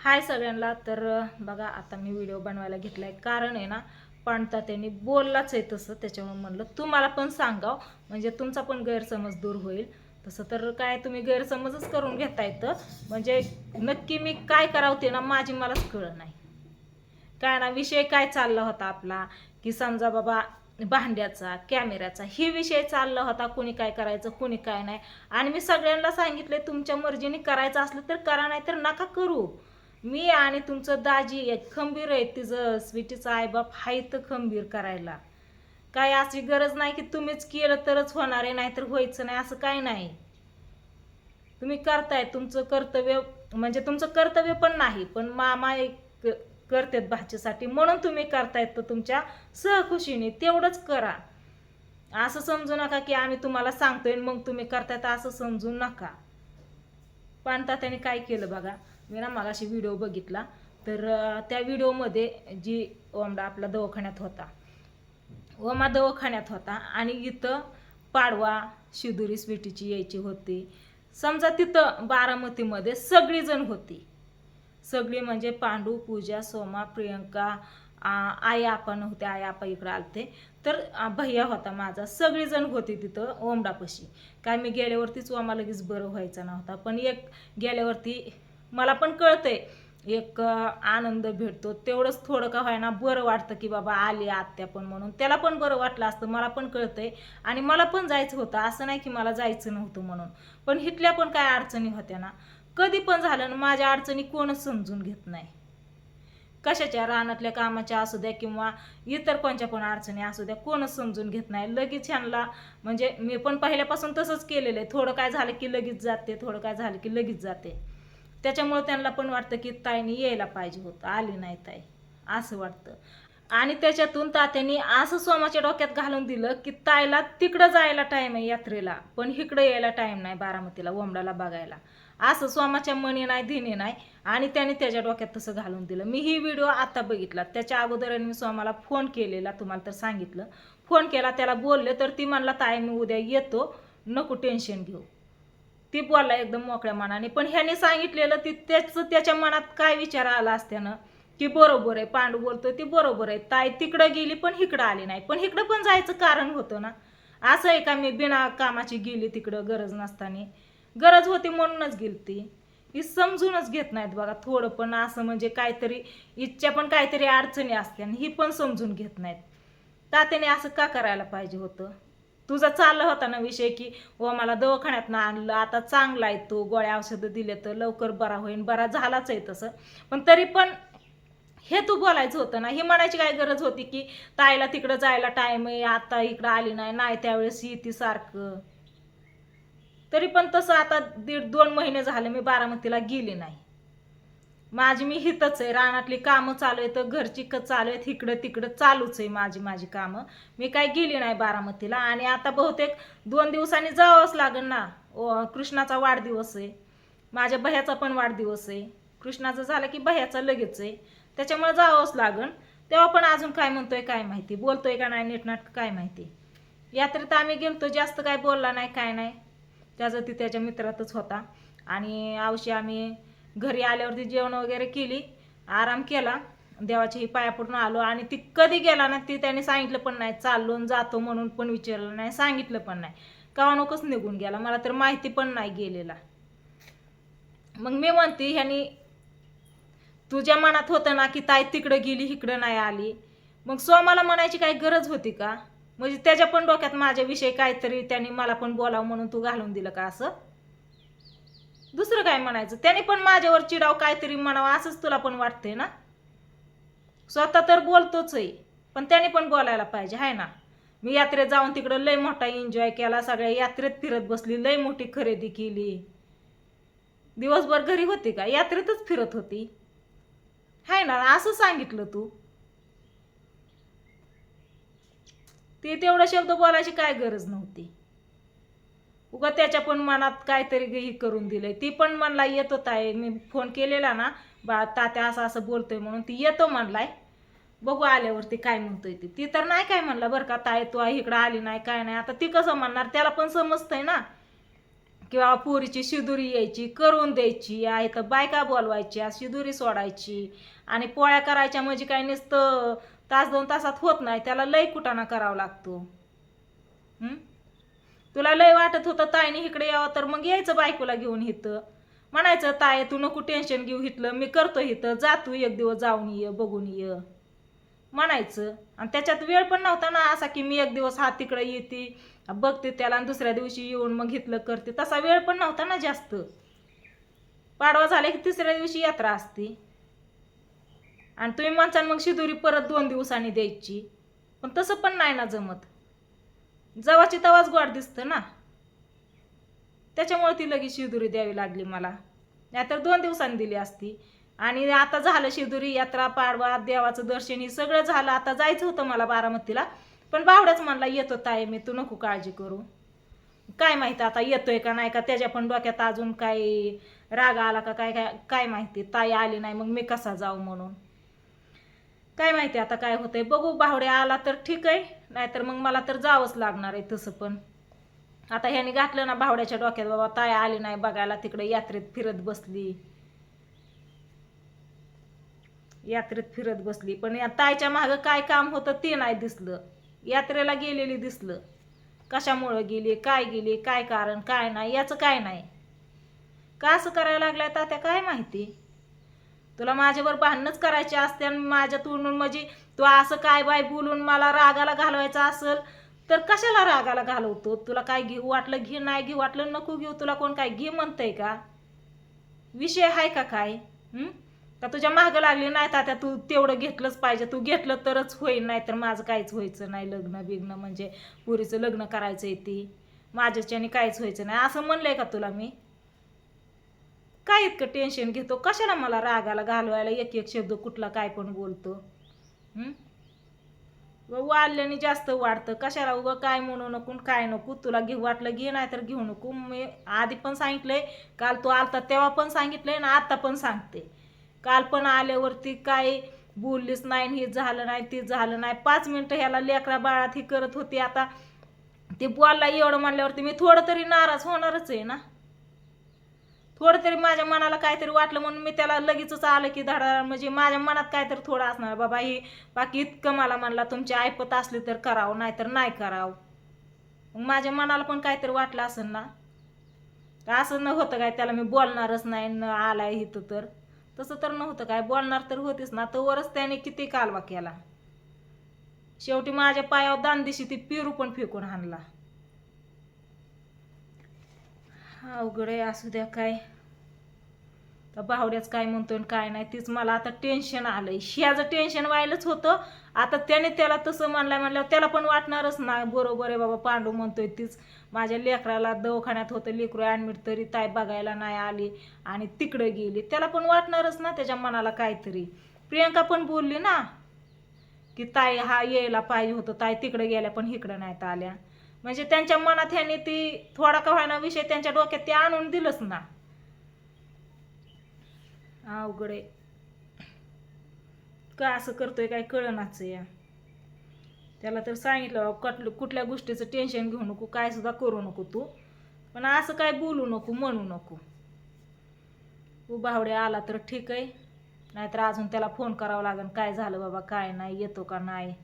हाय सगळ्यांना. तर बघा आता मी व्हिडिओ बनवायला घेतलाय. कारण आहे ना पाणता त्यांनी बोललाच आहे तसं. त्याच्यामुळे म्हणलं तुम्हाला पण सांगाव. म्हणजे तुमचा पण गैरसमज दूर होईल. तसं तर काय तुम्ही गैरसमजच करून घेता येतं म्हणजे नक्की मी काय करावते ना माझी मलाच कळत नाही. काय ना विषय काय चालला होता आपला? की समजा बाबा भांड्याचा कॅमेऱ्याचा ही विषय चालला होता. कुणी काय करायचं कुणी काय नाही. आणि मी सगळ्यांना सांगितले तुमच्या मर्जीने करायचं असलं तर करा नाही तर नका करू. मी आणि तुमचं दाजी एक खंबीर आहे तिचं स्वीटीचं आईबाप हाय तर खंबीर करायला. काय अशी गरज नाही की तुम्हीच केलं तरच होणार आहे नाहीतर व्हायचं नाही असं काय नाही. तुम्ही करताय तुमचं कर्तव्य म्हणजे तुमचं कर्तव्य पण नाही पण मामा एक करतात भाचीसाठी म्हणून तुम्ही करतायत तर तुमच्या सहखुशीने तेवढंच करा. असं समजू नका की आम्ही तुम्हाला सांगतोय मग तुम्ही करतायत असं समजू नका. पण त्याने काय केलं बघा? मी ना मगाशी व्हिडिओ बघितला. तर त्या व्हिडिओमध्ये जी ओमडा आपला दवाखान्यात होता. ओमा दवाखान्यात होता आणि इथं पाडवा शिदुरी स्वीटीची यायची होती. समजा तिथं बारामतीमध्ये सगळीजण होती. सगळी म्हणजे पांडू पूजा सोमा प्रियंका आई आपण होते आई आपा इकडं आलते. तर भैया होता माझा. सगळीजण होती तिथं ओमडापाशी. काय मी गेल्यावरतीच ओमा लगेच बरं व्हायचा नव्हता. पण एक गेल्यावरती मला पण कळतंय. एक आनंद भेटतो. तेवढंच थोडं का व्हायना बरं वाटतं की बाबा आली आत्या पण म्हणून. त्याला पण बरं वाटलं असतं मला पण कळतंय. आणि मला पण जायचं होतं. असं नाही की मला जायचं नव्हतं म्हणून. पण हिथल्या पण काय अडचणी होत्या ना. कधी पण झालं ना माझ्या अडचणी कोणच समजून घेत नाही. कशाच्या रानातल्या कामाच्या असू द्या किंवा इतर कोणच्या पण अडचणी असू द्या कोणच समजून घेत नाही. लगेच ह्यांना म्हणजे मी पण पहिल्यापासून तसंच केलेलं आहे. थोडं काय झालं की लगेच जाते थोडं काय झालं की लगेच जाते. त्याच्यामुळं त्यांना पण वाटतं की ताईने यायला पाहिजे होतं. आली नाही ताई. असं वाटतं. आणि त्याच्यातून तात्यांनी असं सोमाच्या डोक्यात घालून दिलं की ताईला तिकडं जायला टाईम आहे यात्रेला. पण इकडं यायला टाईम नाही बारामतीला ओमडाला बघायला. असं सोमाच्या मनी नाही धिने नाही. आणि त्याने त्याच्या डोक्यात तसं घालून दिलं. मी ही व्हिडिओ आता बघितला. त्याच्या अगोदर मी सोमाला फोन केलेला तुम्हाला तर सांगितलं. फोन केला त्याला बोलले तर ती म्हणला ताई मी उद्या येतो. नको टेन्शन घेऊ. ती बोलला एकदम मोकळ्या मनाने. पण ह्याने सांगितलेलं ती त्याचं त्याच्या मनात काय विचार आला असत्यानं? की बरोबर आहे पांडू बोलतोय ती बरोबर आहे. ताई तिकडं गेली पण इकडं आली नाही. पण इकडं पण जायचं कारण होतं ना. असं आहे का मी बिना कामाची गेली तिकडं गरज नसताना? गरज होती म्हणूनच गेली ती. ही समजूनच घेत नाहीत बघा थोडं पण असं म्हणजे काहीतरी इच्छा पण काहीतरी अडचणी असते आणि ही पण समजून घेत नाहीत. तात्याने असं का करायला पाहिजे होतं? तुझा चालला होता ना विषय की व मला दवाखान्यात आणलं आता चांगला आहे तो गोळ्या औषधं दिले तर लवकर बरा होईल बरा झालाच आहे तसं. पण तरी पण हे तू बोलायचं होतं ना हे म्हणायची काय गरज होती की ताईला तिकडं जायला टाइम आहे आता इकडं आली नाही नाही त्यावेळेस येते सारखं. तरी पण तसं आता दीड दोन महिने झाले मी बारामतीला गेली नाही. माझी मी हितच आहे. रानातली कामं चालू आहेत घरची क चालू आहेत इकडं तिकडं चालूच आहे माझी माझी कामं. मी काय गेली नाही बारामतीला. आणि आता बहुतेक दोन दिवसांनी जावंच लागेल ना. ओ, कृष्णाचा वाढदिवस आहे. माझ्या बह्याचा पण वाढदिवस आहे. कृष्णाचं झालं की बह्याचा लगेच आहे. त्याच्यामुळे जावंच लागन तेव्हा पण अजून काय म्हणतोय काय माहिती? बोलतोय का नाही नीटनाटक काय माहिती? यात्रेत आम्ही गेलतो जास्त काय बोलला नाही काय नाही. त्याचं ती त्याच्या मित्रातच होता. आणि अवशी आम्ही घरी आल्यावरती जेवण वगैरे केली आराम केला. देवाची पाया पडून आलो आणि ती कधी गेला ना ती त्याने सांगितलं पण नाही चाललो जातो म्हणून पण विचारलं नाही सांगितलं पण नाही. का नकोच निघून गेला मला तर माहिती पण नाही गेलेला. मग मी म्हणते ह्यानी तुझ्या मनात होतं ना की ताई तिकडं गेली इकडं नाही आली. मग सोमाला म्हणायची काही गरज होती का? म्हणजे त्याच्या पण डोक्यात माझ्याविषयी काहीतरी त्यांनी मला पण बोलावं म्हणून तू घालून दिलं का असं? दुसरं काय म्हणायचं? त्याने पण माझ्यावर चिडाव काहीतरी म्हणावं असंच तुला पण वाटतंय ना? स्वतः तर बोलतोच आहे पण त्याने पण बोलायला पाहिजे हाय ना? मी यात्रेत जाऊन तिकडं लय मोठा एन्जॉय केला सगळ्या यात्रेत फिरत बसली लय मोठी खरेदी केली. दिवसभर घरी होती का? यात्रेतच फिरत होती. हाय ना? असं सांगितलं तू. ते तेवढा शब्द बोलायची काय गरज नव्हती. उगा त्याच्या पण मनात काहीतरी हे करून दिलंय. ती पण म्हणला येतो ताई मी फोन केलेला ना बा तात्या असं असं बोलतोय म्हणून ती येतो म्हणलाय. बघू आल्यावरती काय म्हणतोय ती. ती तर नाही काय म्हणला बरं का ताई तू इकडं आली नाही काय नाही. आता ती कसं म्हणणार त्याला पण समजतंय ना. किंवा पोरीची शिदुरी यायची करून द्यायची आहे तर बायका बोलवायच्या शिदुरी सोडायची. आणि पोळ्या करायच्या म्हणजे काय नुसतं तास दोन तासात होत नाही त्याला लय कुटाणा करावा लागतो. तुला लय वाटत होतं ताईने इकडे यावं तर मग यायचं बायकोला घेऊन इथं. म्हणायचं ताय तू नको टेन्शन घेऊ इथलं मी करतो इथं. जा तू एक दिवस जाऊन ये बघून ये. म्हणायचं. आणि त्याच्यात वेळ पण नव्हता ना असा की मी एक दिवस हा तिकडे येते बघते त्याला आणि दुसऱ्या दिवशी येऊन मग घेतलं करते. तसा वेळ पण नव्हता ना जास्त. पाडवा झाला की तिसऱ्या दिवशी यात्रा असते. आणि तुम्ही माणसान मग शिदुरी परत दोन दिवसांनी द्यायची. पण तसं पण नाही ना जमत. जवाची तवाच गोड दिसतं ना. त्याच्यामुळे ती लगेच शिदुरी द्यावी लागली मला. नाहीतर दोन दिवसांनी दिली असती. आणि आता झालं शिदुरी यात्रा पाडवा देवाचं दर्शन हे सगळं झालं. आता जायचं होतं मला बारामतीला. पण बावड्याच म्हणला येतो ताई मी तू नको काळजी करू. काय माहिती आता येतोय का नाही का? त्याच्या पण डोक्यात अजून काय राग आला का काय? काय काय माहिती? ताई आली नाही मग मी कसा जाऊ म्हणून? काय माहिती आता काय होतंय. बघू बावड्या आला तर ठीक आहे. नाहीतर मग मला तर जावंच लागणार आहे तसं पण. आता ह्याने घातलं ना भावड्याच्या डोक्यात बाबा ताय आली नाही बघायला तिकडे यात्रेत फिरत बसली. यात्रेत फिरत बसली. पण या ताईच्या मागं काय काम होतं ते नाही दिसलं. यात्रेला गेलेली दिसलं. कशामुळं गेली काय गेली काय कारण काय नाही याचं काय नाही. का असं करायला लागलाय तात्या काय माहिती? तुला माझ्यावर भांडणच करायचे असते आणि माझ्या तोंडून म्हणजे तू असं काय बाय बोलून मला रागाला घालवायचं असेल तर कशाला रागाला घालवतो? तुला काय घेऊ वाटलं घे नाही घेऊ वाटलं नको घेऊ तुला कोण काय घे म्हणतंय का? विषय आहे का काय? का तुझ्या मागं लागली नाही तात्या तू तेवढं घेतलंच पाहिजे तू घेतलं तरच होईल नाही तर माझं काहीच व्हायचं नाही लग्न बिग्न म्हणजे पुरीचं लग्न करायचं आहे ती. माझ्याच्याने काहीच व्हायचं नाही. असं म्हणलंय का तुला मी? काय इतकं टेन्शन घेतो? कशाला मला रागाला घालवायला एक एक शब्द कुठला काय पण बोलतो? वाढल्याने जास्त वाढतं. कशाला उगं काय म्हणू नको काय नको? तुला घेऊ वाटलं घे नाही तर घेऊ नको. मी आधी पण सांगितलंय काल तू आलता तेव्हा पण सांगितलंय ना आता पण सांगते. काल पण आल्यावरती काय बोललीच नाही हे झालं नाही ते झालं नाही. पाच मिनटं ह्याला लेकरा बाळात ही करत होती. आता ते बोलला एवढं म्हणल्यावरती मी थोडं तरी नाराज होणारच आहे ना? थोडं तरी माझ्या मनाला काहीतरी वाटलं म्हणून मी त्याला लगेचच आलं की धडा म्हणजे माझ्या मनात काहीतरी थोडं असणार. बाबा ही बाकी इतकं मला म्हणला तुमची ऐपत असली तर करावं नाहीतर नाही करावं. मग माझ्या मनाला पण काहीतरी वाटलं असेल ना? असं न होतं काय त्याला मी बोलणारच नाही न आलाय इथं तर. तसं तर नव्हतं काय बोलणार तर होतीच ना तोवरच त्याने किती कालवा केला. शेवटी माझ्या पायावर दानदिशी ती पेरू पण फेकून हाणला अवघड आहे असू द्या काय. तर बावड्याच काय म्हणतोय काय नाही तीच मला आता टेन्शन आलंय. शियाचं टेन्शन व्हायलाच होतं. आता त्याने त्याला तसं म्हणलंय म्हणल्यावर त्याला पण वाटणारच ना बरोबर आहे बाबा पांडू म्हणतोय तीच. माझ्या लेकराला दवाखान्यात होतं लेकरू ॲडमिट तरी ताई बघायला नाही आली आणि तिकडं गेली. त्याला पण वाटणारच ना त्याच्या मनाला काहीतरी. प्रियंका पण बोलली ना की ताई हा यायला पाहिजे होतं. ताई तिकडे गेल्या पण इकडं नाहीत आल्या. म्हणजे त्यांच्या मनात ह्याने ती थोडा का व्हायना विषय त्यांच्या डोक्यात ते आणून दिलंच ना. अवघड आहे. का असं करतोय काय कळनाच या. त्याला तर सांगितलं बाबा कटलं कुठल्या गोष्टीचं टेन्शन घेऊ नको काय सुद्धा करू नको तू. पण असं काय बोलू नको म्हणू नको. तू बावड्या आला तर ठीक आहे. नाहीतर अजून त्याला फोन करावा लागेल काय झालं बाबा काय नाही येतो का नाही?